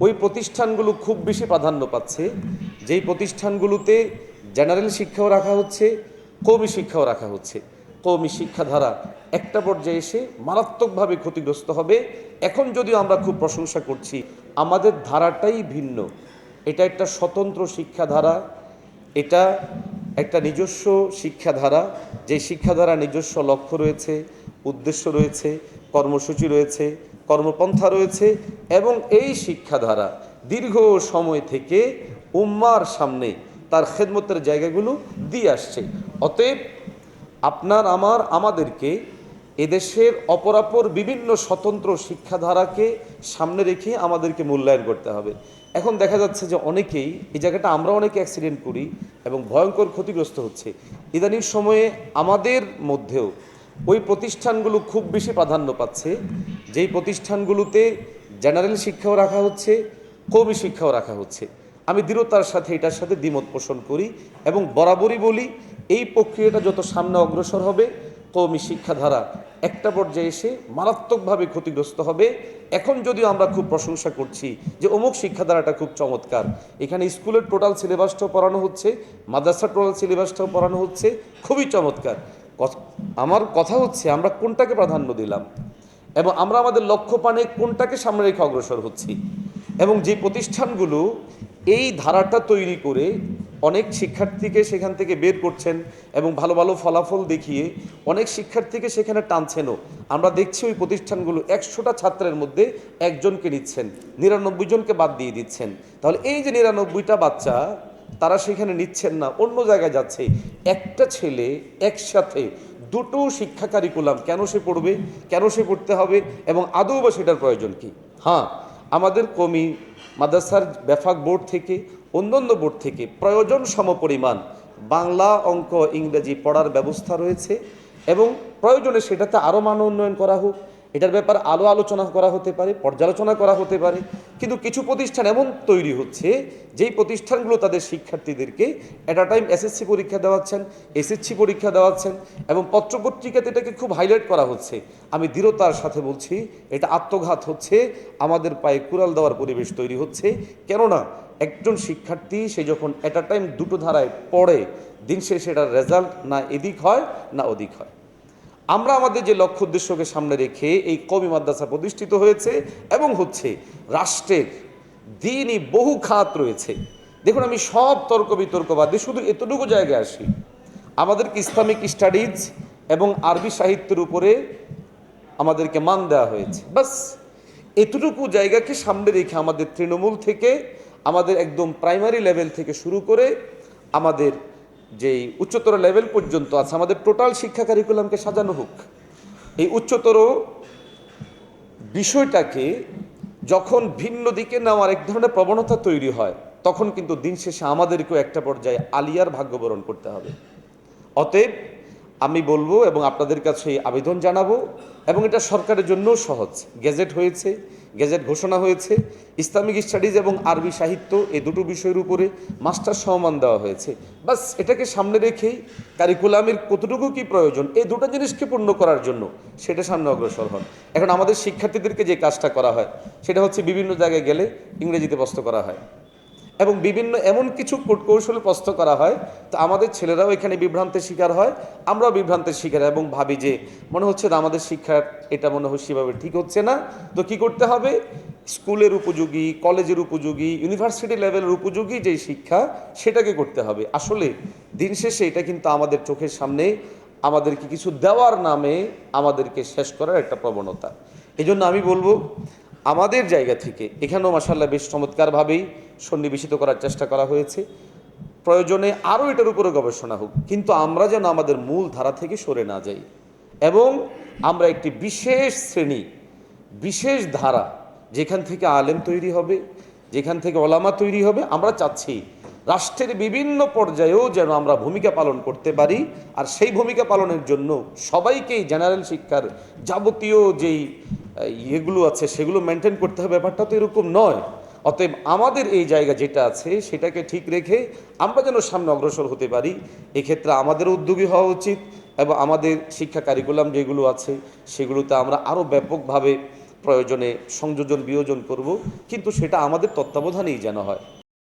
ওই প্রতিষ্ঠানগুলো খুব বেশি প্রাধান্য পাচ্ছে। যেই প্রতিষ্ঠানগুলোতে জেনারেল শিক্ষাও রাখা হচ্ছে, কৌমি শিক্ষাও রাখা হচ্ছে। কৌমি শিক্ষাধারা একটা পর্যায়ে এসে মারাত্মকভাবে ক্ষতিগ্রস্ত হবে। এখন যদিও আমরা খুব প্রশংসা করছি, আমাদের ধারাটাই ভিন্ন। এটা একটা স্বতন্ত্র শিক্ষাধারা, এটা একটা নিজস্ব শিক্ষাধারা। যে শিক্ষাধারা নিজস্ব লক্ষ্য রয়েছে, উদ্দেশ্য রয়েছে, কর্মসূচি রয়েছে কর্মপন্থা রয়েছে এবং এই শিক্ষাধারা দীর্ঘ সময় থেকে উম্মার সামনে তার খেদমতের জায়গাগুলো দিয়ে আসছে। অতএব আপনার, আমার, আমাদেরকে এদেশের অপরাপর বিভিন্ন স্বতন্ত্র শিক্ষাধারাকে সামনে রেখে আমাদেরকে মূল্যায়ন করতে হবে। এখন দেখা যাচ্ছে যে অনেকেই এই জায়গাটা আমরা অনেকে অ্যাক্সিডেন্ট করি এবং ভয়ঙ্কর ক্ষতিগ্রস্ত হচ্ছে। ইদানিং সময়ে আমাদের মধ্যেও ওই প্রতিষ্ঠানগুলো খুব বেশি প্রাধান্য পাচ্ছে। যেই প্রতিষ্ঠানগুলোতে জেনারেল শিক্ষাও রাখা হচ্ছে কৌমি শিক্ষাও রাখা হচ্ছে, আমি দৃঢ়তার সাথে এটার সাথে দ্বিমত পোষণ করি এবং বরাবরই বলি, এই প্রক্রিয়াটা যত সামনে অগ্রসর হবে কৌমি শিক্ষাধারা একটা পর্যায়ে এসে মারাত্মকভাবে ক্ষতিগ্রস্ত হবে। এখন যদিও আমরা খুব প্রশংসা করছি যে অমুক শিক্ষাধারাটা খুব চমৎকার। এখানে স্কুলের টোটাল সিলেবাসটাও পড়ানো হচ্ছে, মাদ্রাসার টোটাল সিলেবাসটাও পড়ানো হচ্ছে, খুবই চমৎকার। আমার কথা হচ্ছে, আমরা কোনটাকে প্রাধান্য দিলাম? এবং আমরা আমাদের লক্ষ্য পানে কোনটাকে সামনে রেখে অগ্রসর হচ্ছি। এবং যে প্রতিষ্ঠানগুলো এই ধারাটা তৈরি করে অনেক শিক্ষার্থীকে সেখান থেকে বের করছেন এবং ভালো ভালো ফলাফল দেখিয়ে অনেক শিক্ষার্থীকে সেখানে টানছেনও। আমরা দেখছি ওই প্রতিষ্ঠানগুলো একশোটা ছাত্রের মধ্যে একজনকে নিচ্ছেন, নিরানব্বই জনকে বাদ দিয়ে দিচ্ছেন। তাহলে এই যে নিরানব্বইটা বাচ্চা, তারা সেখানে নিচ্ছেন না, অন্য জায়গায় যাচ্ছে। একটা ছেলে একসাথে দুটো শিক্ষা কারিকুলাম কেন সে পড়বে, কেন সে পড়তে হবে এবং আদৌ বা সেটার প্রয়োজন কী? হ্যাঁ আমাদের কমি, মাদ্রাসার ব্যাফাক বোর্ড থেকে, অন্যান্য বোর্ড থেকে প্রয়োজন সমপরিমাণ বাংলা অঙ্ক ইংরেজি পড়ার ব্যবস্থা রয়েছে এবং প্রয়োজনে সেটাতে আরও মান উন্নয়ন করা হোক। এটার ব্যাপারে আলো আলোচনা করা হতে পারে, পর্যালোচনা করা হতে পারে, কিন্তু কিছু প্রতিষ্ঠান এমন তৈরি হচ্ছে, যেই প্রতিষ্ঠানগুলো তাদের শিক্ষার্থীদেরকে অ্যাট আ টাইম এসএসসি পরীক্ষা দেওয়াচ্ছেন এসএসসি পরীক্ষা দেওয়াচ্ছেন এবং পত্রপত্রিকাতে এটাকে খুব হাইলাইট করা হচ্ছে। আমি দৃঢ়তার সাথে বলছি, এটা আত্মঘাত হচ্ছে, আমাদের পায়ে কুড়াল দেওয়ার পরিবেশ তৈরি হচ্ছে। কেননা, একজন শিক্ষার্থী, সে যখন অ্যাট আ টাইম দুটো ধারায় পড়ে, দিন শেষে এটার রেজাল্ট না এদিক হয়, না ওদিক হয়। আমরা আমাদের যে লক্ষ্য উদ্দেশ্যকে সামনে রেখে এই কবি মাদ্রাসা প্রতিষ্ঠিত হয়েছে এবং হচ্ছে রাষ্ট্রের দিনই বহু খাত রয়েছে। দেখুন, আমি সব তর্ক বিতর্ক বাদে শুধু এতটুকু জায়গায় আসি। আমাদেরকে ইসলামিক স্টাডিজ এবং আরবি সাহিত্যের উপরে আমাদেরকে মান দেওয়া হয়েছে। বাস, এতটুকু জায়গাকে সামনে রেখে আমাদের তৃণমূল থেকে, আমাদের একদম প্রাইমারি লেভেল থেকে শুরু করে আমাদের যেই উচ্চতর লেভেল পর্যন্ত আছে, আমাদের টোটাল শিক্ষা কারিকুলামকে সাজানো হোক, এই উচ্চতর বিষয়টাকে যখন ভিন্ন দিকে নেওয়ার এক ধরনের প্রবণতা তৈরি হয়, তখন কিন্তু দিন শেষে আমাদেরকেও একটা পর্যায়ে আলিয়ার ভাগ্যবরণ করতে হবে। অতএব আমি বলব এবং আপনাদের কাছে আবেদন জানাব, এবং এটা সরকারের জন্যও সহজ। গেজেট হয়েছে গেজেট ঘোষণা হয়েছে। ইসলামিক স্টাডিজ এবং আরবি সাহিত্য এই দুটো বিষয়ের উপরে মাস্টার সম্মান দেওয়া হয়েছে। বাস, এটাকে সামনে রেখেই কারিকুলামের কতটুকু কি প্রয়োজন, এই দুটো জিনিসকে পূর্ণ করার জন্য সেটা সামনে অগ্রসর হন। এখন আমাদের শিক্ষার্থীদেরকে যে কাজটা করা হয়, সেটা হচ্ছে বিভিন্ন জায়গায় গেলে ইংরেজিতে বস্ত করা হয়। এবং বিভিন্ন এমন কিছু কৌশল প্রস্তুত করা হয়। তো আমাদের ছেলেরাও এখানে বিভ্রান্তের শিকার হয়, আমরাও বিভ্রান্তের শিকার এবং ভাবি যে মনে হচ্ছে না আমাদের শিক্ষার এটা মনে হয় সেভাবে ঠিক হচ্ছে না। তো কি করতে হবে? স্কুলের উপযোগী, কলেজের উপযোগী, ইউনিভার্সিটি লেভেলের উপযোগী যে শিক্ষা, সেটাকে করতে হবে। আসলে দিন শেষে এটা কিন্তু আমাদের চোখের সামনে আমাদেরকে কিছু দেওয়ার নামে আমাদেরকে শেষ করার একটা প্রবণতা। এই জন্য আমি বলব, আমাদের জায়গা থেকে, এখানেও মাসাল্লাহ বেশ চমৎকারভাবেই সন্নিবেশিত করার চেষ্টা করা হয়েছে। প্রয়োজনে আরও এটার উপরে গবেষণা হোক। কিন্তু আমরা যেন আমাদের মূল ধারা থেকে সরে না যাই। এবং আমরা একটি বিশেষ শ্রেণি, বিশেষ ধারা, যেখান থেকে আলেম তৈরি হবে, যেখান থেকে ওলামা তৈরি হবে, আমরা চাচ্ছি রাষ্ট্রের বিভিন্ন পর্যায়েও যেন আমরা ভূমিকা পালন করতে পারি। আর সেই ভূমিকা পালনের জন্য সবাইকেই জেনারেল শিক্ষার যাবতীয় যেই ইয়েগুলো আছে, সেগুলো মেনটেন করতে হবে। ব্যাপারটা তো এরকম নয়। অতএব আমাদের এই জায়গা যেটা আছে, সেটাকে ঠিক রেখে আমরা যেন সামনে অগ্রসর হতে পারি। এক্ষেত্রে আমাদের উদ্যোগী হওয়া উচিত এবং আমাদের শিক্ষা কারিকুলাম যেগুলো আছে, সেগুলোতে আমরা আরও ব্যাপকভাবে প্রয়োজনে সংযোজন বিয়োজন করব। কিন্তু সেটা আমাদের তত্ত্বাবধানেই যেন হয়।